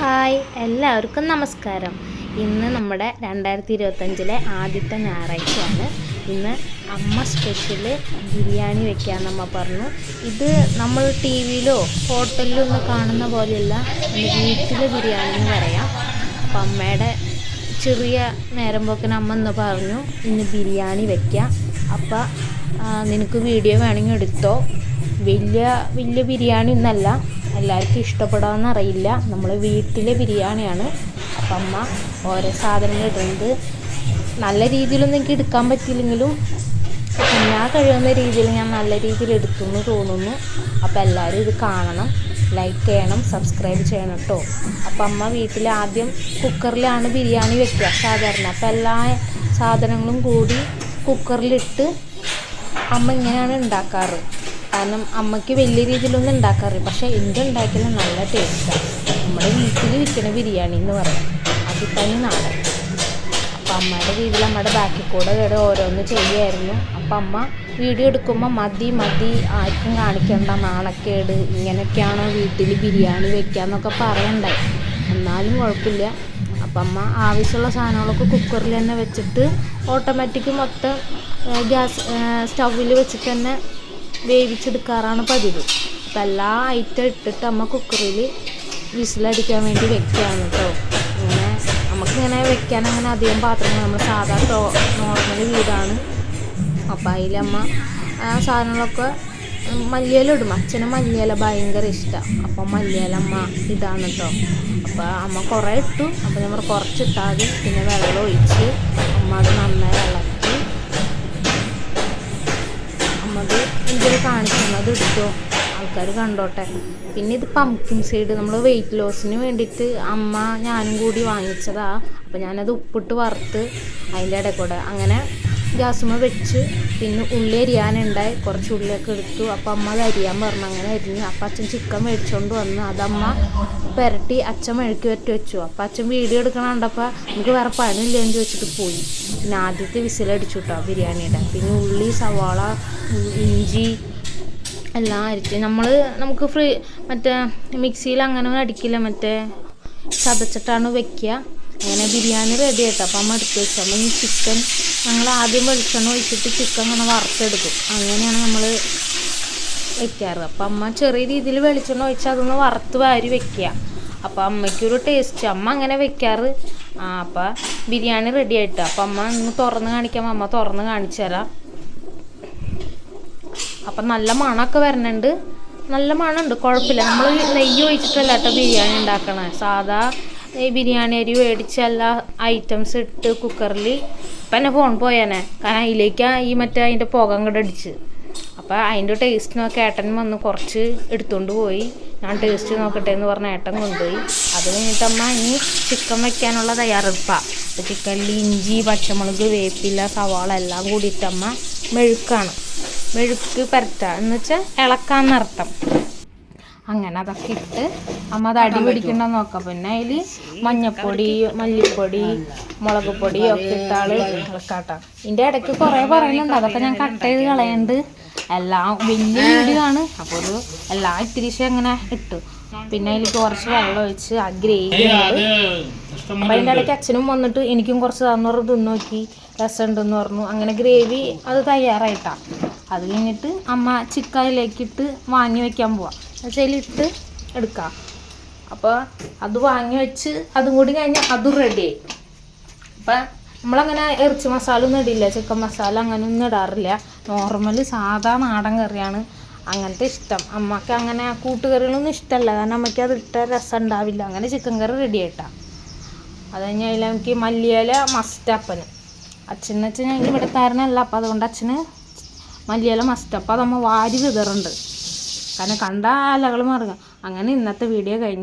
Hi എല്ലാവർക്കും നമസ്കാരം. ഇന്ന് നമ്മുടെ രണ്ടായിരത്തി ഇരുപത്തഞ്ചിലെ ആദ്യത്തെ ഞായറാഴ്ചയാണ്. ഇന്ന് അമ്മ സ്പെഷ്യൽ ബിരിയാണി വെക്കാമെന്ന് പറഞ്ഞു. ഇത് നമ്മൾ ടി വിയിലോ ഹോട്ടലിലോ ഒന്ന് കാണുന്ന പോലെയല്ല വീട്ടിലെ ബിരിയാണി എന്ന് പറയാം. അപ്പം അമ്മയുടെ ചെറിയ നേരം പോക്കിന് അമ്മ എന്ന് പറഞ്ഞു ഇന്ന് ബിരിയാണി വെക്കാം. അപ്പം നിനക്ക് വീഡിയോ വേണമെങ്കിൽ എടുത്തോ. വലിയ വലിയ ബിരിയാണി ഒന്നല്ല. എല്ലാവർക്കും ഇഷ്ടപ്പെടാമെന്ന് അറിയില്ല. നമ്മൾ വീട്ടിലെ ബിരിയാണിയാണ്. അപ്പം അമ്മ ഓരോ സാധനങ്ങൾ ഇടുന്നത്. നല്ല രീതിയിലൊന്നും എനിക്ക് എടുക്കാൻ പറ്റിയില്ലെങ്കിലും ഞാൻ കഴിയുന്ന രീതിയിൽ ഞാൻ നല്ല രീതിയിൽ എടുത്തു എന്ന് തോന്നുന്നു. അപ്പോൾ എല്ലാവരും ഇത് കാണണം. ലൈക്ക് ചെയ്യണം സബ്സ്ക്രൈബ് ചെയ്യണം കേട്ടോ അപ്പം അമ്മ വീട്ടിൽ ആദ്യം കുക്കറിലാണ് ബിരിയാണി വെക്കുക സാധാരണ. അപ്പം എല്ലാ സാധനങ്ങളും കൂടി കുക്കറിലിട്ട് അമ്മ ഇങ്ങനെയാണ് ഉണ്ടാക്കാറ്. കാരണം അമ്മയ്ക്ക് വലിയ രീതിയിലൊന്നും ഉണ്ടാക്കാറില്ല. പക്ഷേ എന്റെ ഉണ്ടാക്കിയാൽ നല്ല ടേസ്റ്റാണ് നമ്മുടെ വീട്ടിൽ വിൽക്കുന്ന ബിരിയാണി എന്ന് പറയാം. അതിൽ തന്നെ നാടൻ. അപ്പം അമ്മയുടെ രീതിയിൽ അമ്മയുടെ ബാക്കിൽ കൂടെ കയറി ഓരോന്ന് ചെയ്യുമായിരുന്നു അപ്പം അമ്മ വീഡിയോ എടുക്കുമ്പോൾ മതി മതി ആർക്കും കാണിക്കണ്ട നാണക്കേട് ഇങ്ങനെയൊക്കെയാണോ വീട്ടിൽ ബിരിയാണി വെക്കാന്നൊക്കെ പറയണ്ടായി. എന്നാലും കുഴപ്പമില്ല. അപ്പം അമ്മ ആവശ്യമുള്ള സാധനങ്ങളൊക്കെ കുക്കറിൽ തന്നെ വെച്ചിട്ട് ഓട്ടോമാറ്റിക് മൊത്തം ഗ്യാസ് സ്റ്റൗവിൽ വെച്ചിട്ട് തന്നെ വേവിച്ചെടുക്കാറാണ് പതിവ്. അപ്പം എല്ലാ ഐറ്റം ഇട്ടിട്ട് അമ്മ കുക്കറിൽ വിസിലടിക്കാൻ വേണ്ടി വെക്കുകയാണ് കേട്ടോ അങ്ങനെ നമുക്കിങ്ങനെ വെക്കാൻ അങ്ങനെ അധികം പാത്രങ്ങൾ നമ്മൾ സാധാരണ നോർമൽ വീടാണ്. അപ്പം അതിലമ്മ ആ സാധനങ്ങളൊക്കെ മല്ലിയില ഇടും. അച്ഛന് മല്ലിയില ഭയങ്കര ഇഷ്ടമാണ് അപ്പം മല്ലിയില അമ്മ ഇതാണ് കേട്ടോ അപ്പോൾ അമ്മ കുറേ ഇട്ടു. അപ്പോൾ നമ്മൾ കുറച്ചിട്ടാൽ പിന്നെ വെള്ളം ഒഴിച്ച് ഇതിൽ എടുത്തോ. ആൾക്കാർ കണ്ടോട്ടെ. പിന്നെ ഇത് പംകിൻ സൈഡ് നമ്മൾ വെയിറ്റ് ലോസിന് വേണ്ടിയിട്ട് അമ്മ ഞാനും കൂടി വാങ്ങിച്ചതാ. അപ്പോൾ ഞാനത് ഉപ്പിട്ട് വറുത്ത് അതിന്റെ ഇടയിൽ കൂടെ അങ്ങനെ ഗ്യാസുമ വെച്ച് പിന്നെ ഉള്ളി അരിയാനുണ്ടായി. കുറച്ച് ഉള്ളിയൊക്കെ എടുത്തു. അപ്പോൾ അമ്മ അത് അരിയാൻ പറഞ്ഞു. അങ്ങനെ അരിഞ്ഞു. അപ്പം അച്ഛൻ ചിക്കൻ മേടിച്ചുകൊണ്ട് വന്ന് അതമ്മ പുരട്ടി അച്ഛൻ മെഴുക്കി വരട്ടി വെച്ചു. അപ്പം അച്ഛൻ വീഡിയോ എടുക്കണം കണ്ടപ്പോൾ നമുക്ക് വേറെ പണിയില്ലെന്ന് ചോദിച്ചിട്ട് പോയി. പിന്നെ ആദ്യത്തെ വിസിലടിച്ചു കേട്ടോ ബിരിയാണിയുടെ. പിന്നെ ഉള്ളി സവാള ഇഞ്ചി എല്ലാം അരിച്ച് നമ്മൾ നമുക്ക് ഫ്രീ മറ്റേ മിക്സിയിൽ അങ്ങനെ അടിക്കില്ല. മറ്റേ ചതച്ചിട്ടാണ് വെക്കുക. അങ്ങനെ ബിരിയാണി റെഡി ആയിട്ട്. അപ്പം അമ്മ എടുത്ത് വെച്ചു. അപ്പം ഈ ചിക്കൻ ഞങ്ങൾ ആദ്യം വെളിച്ചെണ്ണ ഒഴിച്ചിട്ട് ചിക്കൻ അങ്ങനെ വറുത്തെടുക്കും. അങ്ങനെയാണ് നമ്മൾ വെക്കാറ്. അപ്പം അമ്മ ചെറിയ രീതിയിൽ വെളിച്ചെണ്ണ ഒഴിച്ച് അതൊന്ന് വറുത്ത് വാരി വെക്കുക. അപ്പം അമ്മയ്ക്കൊരു ടേസ്റ്റ് അമ്മ അങ്ങനെ വെക്കാറ്. ആ അപ്പം ബിരിയാണി റെഡി ആയിട്ട്. അപ്പം അമ്മ ഒന്ന് തുറന്ന് കാണിക്കാം. അമ്മ തുറന്ന് കാണിച്ചു തരാം. അപ്പം നല്ല മണമൊക്കെ വരുന്നുണ്ട് നല്ല മണമുണ്ട് കുഴപ്പമില്ല. നമ്മൾ നെയ്യ് ഒഴിച്ചിട്ടല്ല കേട്ടോ ബിരിയാണി ഉണ്ടാക്കണേ. സാധാ ഈ ബിരിയാണി അരി മേടിച്ച എല്ലാ ഐറ്റംസ് ഇട്ട് കുക്കറിൽ ഇപ്പം എന്നെ ഫോൺ പോയേനെ. കാരണം അതിലേക്കാണ് ഈ മറ്റേ അതിന്റെ പുക അങ്ങോട്ട് അടിച്ച്. അപ്പോൾ അതിന്റെ ടേസ്റ്റ് നോക്കി ഏട്ടൻ വന്ന് കുറച്ച് എടുത്തുകൊണ്ട് പോയി. ഞാൻ ടേസ്റ്റ് നോക്കട്ടെ എന്ന് പറഞ്ഞ ഏട്ടൻ കൊണ്ടുപോയി. അത് കഴിഞ്ഞിട്ട് അമ്മ ഇനി ചിക്കൻ വെക്കാനുള്ള തയ്യാറെടുപ്പാണ് അപ്പോൾ ചിക്കനിൽ ഇഞ്ചി പച്ചമുളക് വേപ്പില സവാള എല്ലാം കൂടിയിട്ടമ്മ മെഴുക്കാണ്. മെഴുക്ക് പരത്തുക എന്ന് വെച്ചാൽ ഇളക്കാന്നർത്ഥം അങ്ങനെ അതൊക്കെ ഇട്ട് അമ്മ അത് അടി പിടിക്കണ്ട നോക്കാം. പിന്നെ അതിൽ മഞ്ഞപ്പൊടി മല്ലിപ്പൊടി മുളക് പൊടി ഒക്കെ ഇട്ടാൾ ഇളക്കാട്ടോ. ഇതിന്റെ ഇടയ്ക്ക് കുറേ പറയുന്നുണ്ട് അതൊക്കെ ഞാൻ കട്ട് ചെയ്ത് കളയുന്നുണ്ട് എല്ലാം വലിയ വീഡിയോ ആണ്. അപ്പോൾ ഒരു എല്ലാ ഇത്തിരിശം അങ്ങനെ ഇട്ടു. പിന്നെ അതിൽ കുറച്ച് വെള്ളം ഒഴിച്ച് ആ ഗ്രേവി അപ്പം അതിന്റെ ഇടയ്ക്ക് അച്ഛനും വന്നിട്ട് എനിക്കും കുറച്ച് തന്നു തിന്നു തിന്ന് നോക്കി. രസമുണ്ടെന്ന് പറഞ്ഞു. അങ്ങനെ ഗ്രേവി അത് തയ്യാറായിട്ടാണ് അത് കഴിഞ്ഞിട്ട് അമ്മ ചിക്കനിലേക്കിട്ട് വാങ്ങി വെക്കാൻ പോവാം. വെച്ചാലിട്ട് എടുക്കാം. അപ്പോൾ അത് വാങ്ങി വെച്ച് അതും കൂടി കഴിഞ്ഞാൽ അതും റെഡിയായി അപ്പം നമ്മളങ്ങനെ ഇറച്ചി മസാല ഒന്നും ഇടില്ല ചിക്കൻ മസാല അങ്ങനെ ഒന്നും ഇടാറില്ല. നോർമൽ സാധാ നാടൻ കറിയാണ് അങ്ങനത്തെ ഇഷ്ടം. അമ്മയ്ക്ക് അങ്ങനെ കൂട്ടുകറികളൊന്നും ഇഷ്ടമല്ല കാരണം അമ്മയ്ക്ക് അത് ഇട്ട രസം ഉണ്ടാവില്ല. അങ്ങനെ ചിക്കൻ കറി റെഡി ആയിട്ടാണ് അത് കഴിഞ്ഞ് അതിൽ മല്ലിയില മസ്റ്റ് അപ്പന്. അച്ഛനെന്ന് വെച്ചാൽ ഞാൻ ഇവിടെ താരനല്ല അപ്പം അതുകൊണ്ട് അച്ഛന് മല്ലിയില മസ്റ്റ് അപ്പം അതമ്മ വാരി വിതറുണ്ട്. കാരണം കണ്ട അലകൾ മറുക. അങ്ങനെ ഇന്നത്തെ വീഡിയോ കഴിഞ്ഞു.